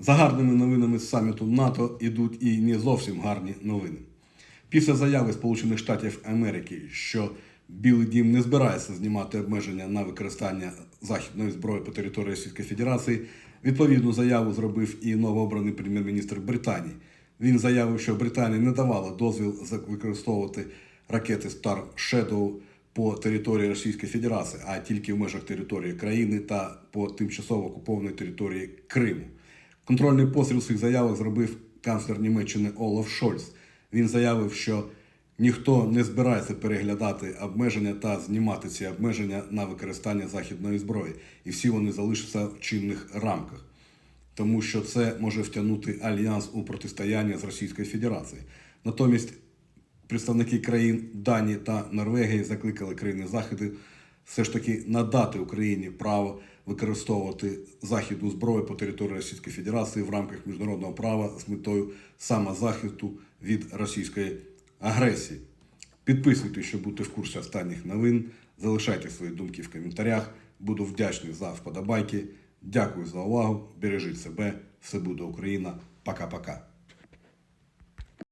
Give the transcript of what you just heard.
За гарними новинами з саміту НАТО йдуть і не зовсім гарні новини. Після заяви Сполучених Штатів Америки, що Білий Дім не збирається знімати обмеження на використання західної зброї по території Російської Федерації, відповідну заяву зробив і новообраний прем'єр-міністр Британії. Він заявив, що Британія не давала дозвіл використовувати ракети Star Shadow по території Російської Федерації, а тільки в межах території країни та по тимчасово окупованій території Криму. Контрольний постріл в своїх заявах зробив канцлер Німеччини Олаф Шольц. Він заявив, що ніхто не збирається переглядати обмеження та знімати ці обмеження на використання західної зброї, і всі вони залишаться в чинних рамках тому що це може втягнути альянс у протистояння з Російською Федерацією. Натомість представники країн Данії та Норвегії закликали країни Заходу все ж таки надати Україні право використовувати західну зброю по території Російської Федерації в рамках міжнародного права з метою самозахисту від російської агресії. Підписуйтесь, щоб бути в курсі останніх новин. Залишайте свої думки в коментарях. Буду вдячний за вподобайки. Дякую за увагу. Бережіть себе. Все буде Україна. Пока-пока.